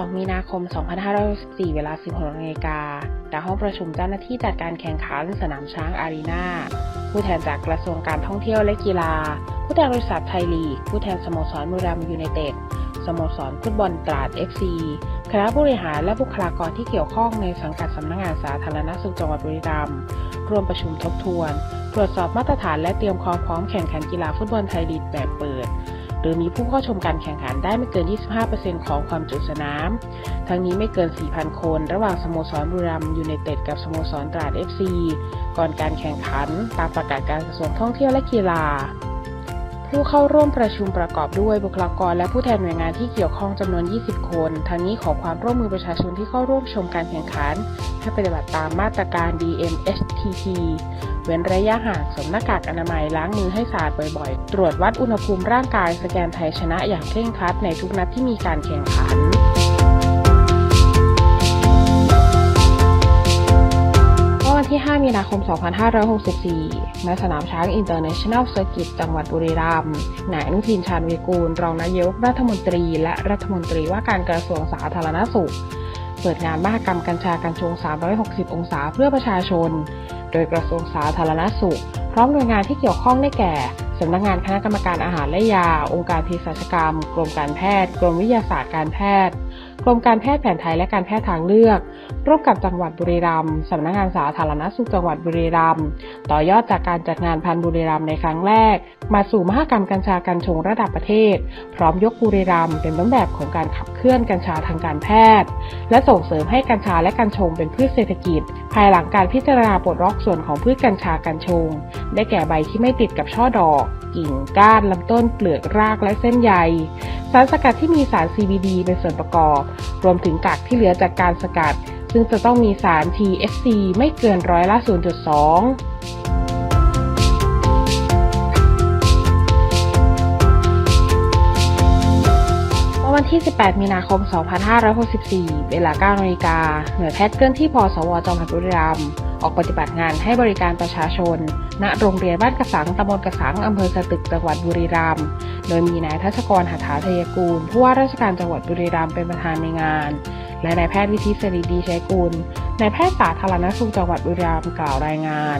2 มีนาคม 2564 เวลา 16นาฬิกาณห้องประชุมเจ้าหน้าที่จัดการแข่งขันสนามช้างอารีนาผู้แทนจากกระทรวงการท่องเที่ยวและกีฬา ผู้แทนบริษัทไทยลีก ผู้แทนสโมสรบุรัมยูไนเต็ด สโมสรฟุตบอลตราด FC คณะผู้บริหารและบุคลากรที่เกี่ยวข้องในสังกัดสำนักงานสาธารณสุขจังหวัดบุรีรัมย์ร่วมประชุมทบทวน ตรวจสอบมาตรฐานและเตรียมความพร้อมแข่งขันกีฬาฟุตบอลไทยลีกแบบเปิด โดยมีผู้เข้าชมการแข่งขันได้ไม่เกิน 25%ของความจุสนาม ทั้งนี้ไม่เกิน 4,000 คน ระหว่างสโมสรบุรีรัมย์ยูไนเต็ดกับสโมสรตราด FC ก่อนการแข่งขันตามประกาศการกระทรวงท่องเที่ยวและกีฬา ผู้เข้าร่วมประชุมประกอบด้วยบุคลากรและผู้แทนหน่วยงานที่เกี่ยวข้องจำนวน 20 คน ทั้งนี้ขอความร่วมมือประชาชนที่เข้าร่วมชมการแข่งขัน ให้ปฏิบัติตามมาตรการ DMHTT เว้นระยะห่างสวมหน้ากากอนามัยล้างมือให้สะอาดบ่อยๆ ตรวจวัดอุณหภูมิร่างกายสแกนไทยชนะอย่างเคร่งครัดในทุกนัดที่มีการแข่งขันวันที่ 5 มีนาคม 2564 ณสนามช้าง International Circuit จังหวัดบุรีรัมย์นายอนุทินชาญวีกูล รองนายกรัฐมนตรี และรัฐมนตรีว่าการกระทรวงสาธารณสุข เปิดงานมหกรรมกัญชากัญชง 360 องศาเพื่อประชาชน โดยกระทรวงสาธารณสุข พร้อมหน่วยงานที่เกี่ยวข้องได้แก่สำนักงานคณะกรรมการอาหารและยา องค์การเภสัชกรรม กรมการแพทย์ กรมวิทยาศาสตร์การแพทย์ กรมการแพทย์แผนไทยและการแพทย์ทางเลือก ร่วมกับจังหวัดบุรีรัมย์สำนักงานสาธารณสุขจังหวัดบุรีรัมย์ต่อยอดจากการจัดงานพันธุ์บุรีรัมย์ในครั้งแรก มาสู่มหกรรมกัญชากัญชงระดับประเทศ พร้อมยกบุรีรัมย์เป็นต้นแบบของการขับเคลื่อนกัญชาทางการแพทย์ และส่งเสริมให้กัญชาและกัญชงเป็นพืชเศรษฐกิจ ภายหลังการพิจารณาปลดล็อกส่วนของพืชกัญชากัญชง ได้แก่ใบที่ไม่ติดกับช่อดอก กิ่งก้านลำต้นเปลือกรากและเส้นใยสารสกัดที่มีสาร CBD เป็นส่วนประกอบรวมถึงกากที่เหลือจากการสกัด ซึ่งจะต้องมีสาร THC ไม่เกินร้อยละ 0.2 ที่ 18 มีนาคม 2564 เวลา 9นาฬิกา หน่วยแพทย์เคลื่อนที่พสวจังหวัดบุรีรัมย์ออกปฏิบัติงานให้บริการประชาชน ณ โรงเรียนบ้านกระสังตำบลกระสังอำเภอสตึก จังหวัดบุรีรัมย์ โดยมีนายทัชกรหัตถาทยกูล ผู้ว่าราชการจังหวัดบุรีรัมย์เป็นประธานในงาน และนายแพทย์วิทิตสิริดีชัยกุล นายแพทย์สาธารณสุขจังหวัดบุรีรัมย์กล่าวรายงาน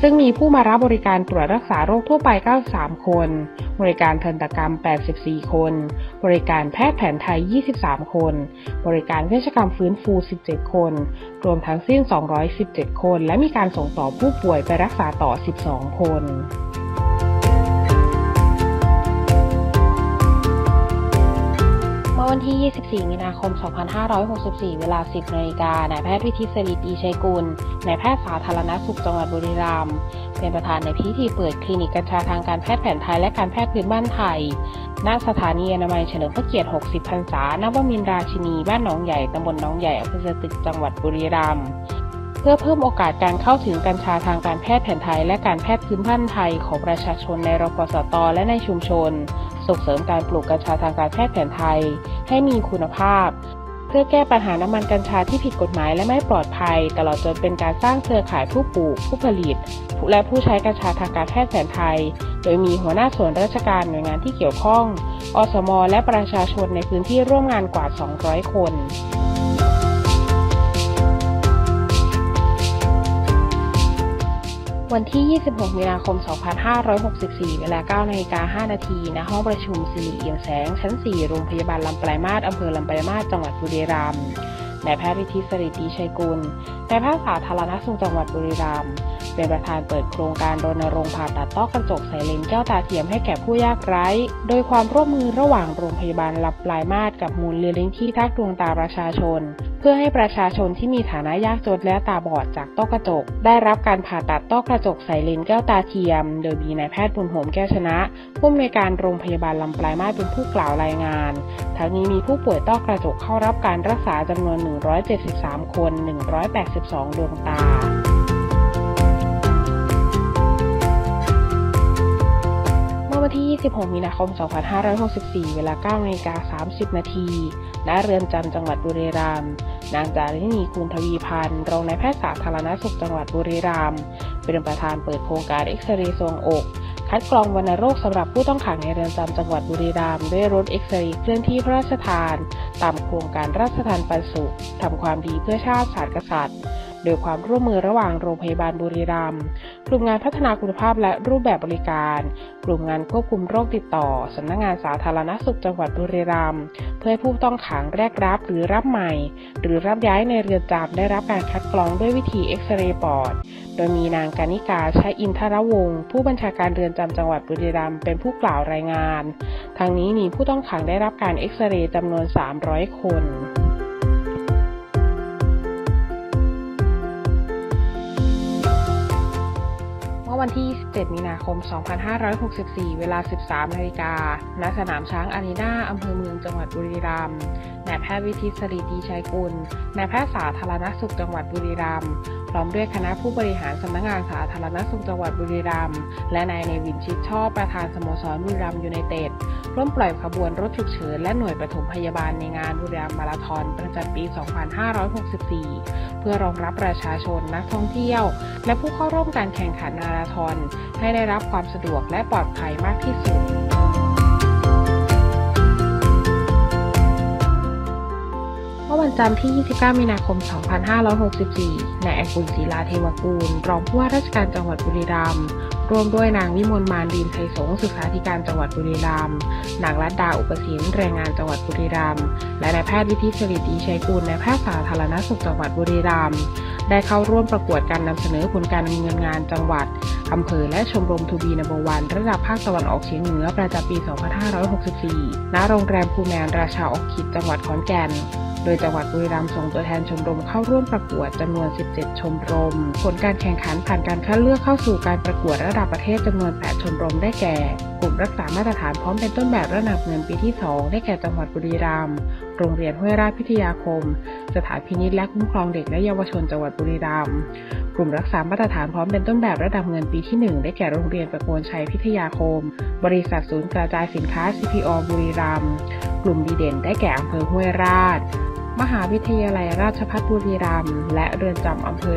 ซึ่งมีผู้มารับบริการตรวจรักษาโรคทั่วไป 93 คน บริการทันตกรรม 84 คน บริการแพทย์แผนไทย 23 คน บริการเวชกรรมฟื้นฟู 17 คน รวมทั้งสิ้น 217 คน และมีการส่งต่อผู้ป่วยไปรักษาต่อ 12 คน วันที่ 24 มีนาคม 2564 เวลา 10นาฬิกานายแพทย์วิทิตสิริดีชัยกุล นายแพทย์สาธารณสุขจังหวัดบุรีรัมย์ เป็นประธานในพิธีเปิดคลินิกกัญชาทางการแพทย์แผนไทยและการแพทย์พื้นบ้านไทย ณ สถานีอนามัยเฉลิมพระเกียรติ 60 พรรษานวมินราชินี บ้านหนองใหญ่ ตำบลหนองใหญ่ อำเภอสตึก จังหวัดบุรีรัมย์เพื่อเพิ่มโอกาสการเข้าถึงกัญชาทางการแพทย์แผนไทย และการแพทย์พื้นบ้านไทยของประชาชนในรปสตและในชุมชน ส่งเสริมการปลูกกัญชาทางการแพทย์แผนไทย ให้มีคุณภาพ เพื่อแก้ปัญหาน้ำมันกัญชาที่ผิดกฎหมายและไม่ปลอดภัย ตลอดจนเป็นการสร้างเครือข่ายผู้ปลูก ผู้ผลิต และผู้ใช้กัญชาทางการแพทย์แผนไทย โดยมีหัวหน้าส่วนราชการหน่วยงานที่เกี่ยวข้อง อสม และประชาชนในพื้นที่ร่วมงานกว่า 200 คน วันที่ 26 มีนาคม 2564 เวลา9นาฬิกา5นาทีณห้องประชุมสิริเอี่ยมแสง ชั้น 4 โรงพยาบาลลำปลายมาศอำเภอลำปลายมาศจังหวัดบุรีรัมย์นายแพทย์วิทิสริดีชัยกุลนายแพทย์สาธารณสุขจังหวัดบุรีรัมย์เป็นประธานเปิดโครงการรณรงค์ผ่าตัดต้อกระจกใส่เลนส์แก้วตาเทียมให้แก่ผู้ยากไร้ โดยความร่วมมือระหว่างโรงพยาบาลลำปลายมาศกับมูลเรือลิงที่ทักดวงตาประชาชน เพื่อให้ประชาชนที่มีฐานะยากจนและตาบอดจากต้อกระจก ได้รับการผ่าตัดต้อกระจกใส่เลนส์แก้วตาเทียม โดยมีนายแพทย์บุญโหมแก้วชนะ ผู้อำนวยการโรงพยาบาลลำปลายมาศเป็นผู้กล่าวรายงาน ทั้งนี้มีผู้ป่วยต้อกระจกเข้ารับการรักษาจำนวน 173 คน 182 ดวงตา ที่26มีนาคม 2564 เวลา9นาฬิกา30 นาที ณ เรือนจำจังหวัดบุรีรัมย์ นางจารินีคุณทวีพันธ์ รองนายแพทย์สาธารณสุขจังหวัดบุรีรัมย์ เป็นประธานเปิดโครงการเอ็กซเรย์ทรวงอก คัดกรองวัณโรคสำหรับผู้ต้องขังในเรือนจำจังหวัดบุรีรัมย์ด้วยรถเอ็กซเรย์เคลื่อนที่พระราชทาน ตามโครงการราชทานปันสุขทำความดีเพื่อชาติศาสตร์กษัตริย์ โดยความร่วมมือระหว่างโรงพยาบาลบุรีรัมย์กลุ่มงานพัฒนาคุณภาพและรูปแบบบริการ กลุ่มงานควบคุมโรคติดต่อสำนักงานสาธารณสุขจังหวัดบุรีรัมย์เพื่อให้ผู้ต้องขังแรกรับหรือรับใหม่ หรือรับย้ายในเรือนจำได้รับการคัดกรองด้วยวิธีเอ็กซเรย์ปอด โดยมีนางกานิกาใช้อินทรวงศ์ผู้บัญชาการเรือนจำจังหวัดบุรีรัมย์เป็นผู้กล่าวรายงาน ทางนี้มีผู้ต้องขังได้รับการเอ็กซเรย์จำนวน 300 คน วันที่ 27 มีนาคม 2564 เวลา 13 นาฬิกา ณ สนามช้างอารีนาอำเภอเมืองจังหวัดบุรีรัมย์ นายแพทย์วิทิตสริดีชัยกุล นายแพทย์สาธารณสุขจังหวัดบุรีรัมย์ พร้อมด้วยคณะผู้บริหารสำนักงานสาธารณสุขจังหวัดบุรีรัมย์และนายเนวินชิดชอบประธานสโมสรบุรีรัมย์ยูไนเต็ดร่วมปล่อยขบวนรถฉุกเฉินและหน่วยปฐมพยาบาลในงานบุรีรัมย์มาราธอนประจำปี 2564 เพื่อรองรับประชาชนนักท่องเที่ยว และผู้เข้าร่วมการแข่งขันมาราธอนให้ได้รับความสะดวกและปลอดภัยมากที่สุด มื่อวันจันทร์ที่ 29 มีนาคม 2564 นายแองกุลศรีลาเทวกูล รองผู้ว่าราชการจังหวัดบุรีรัมย์ ร่วมด้วยนางวิมลมานดีนไทยสงศึกษาธิการจังหวัดบุรีรัมย์ นางรัตดาอุปสินแรงงานจังหวัดบุรีรัมย์ และนายแพทย์วิทิตสริดีชัยกุลนายแพทย์สาธารณสุขจังหวัดบุรีรัมย์ ได้เข้าร่วมประกวดการนำเสนอผลการดำเนินงานจังหวัดอำเภอและชมรมทูบีนัมวันระดับภาคตะวันออกเฉียงเหนือประจำปี 2564 ณ โรงแรมภูแมนราชาออกคิดจังหวัดขอนแก่น โดยจังหวัดบุรีรัมย์ส่งตัวแทนชมรมเข้าร่วมประกวดจำนวน 17 ชมรม ผลการแข่งขันผ่านการคัดเลือกเข้าสู่การประกวดระดับประเทศจำนวน 8 ชมรมได้แก่ กลุ่มรักษามาตรฐานพร้อมเป็นต้นแบบระดับเงินปีที่ 2 ได้แก่จังหวัดบุรีรัมย์ โรงเรียนห้วยราชพิทยาคม สถานพินิจและคุ้มครองเด็กและเยาวชนจังหวัดบุรีรัมย์ กลุ่มรักษามาตรฐานพร้อมเป็นต้นแบบระดับเงินปีที่ 1 ได้แก่โรงเรียนประโคนชัยพิทยาคม บริษัทศูนย์กระจายสินค้า CPO บุรีรัมย์ กลุ่มดีเด่นได้แก่อำเภอห้วยราช มหาวิทยาลัยราชภัฏบุรีรัมย์ และเรือนจำอำเภอ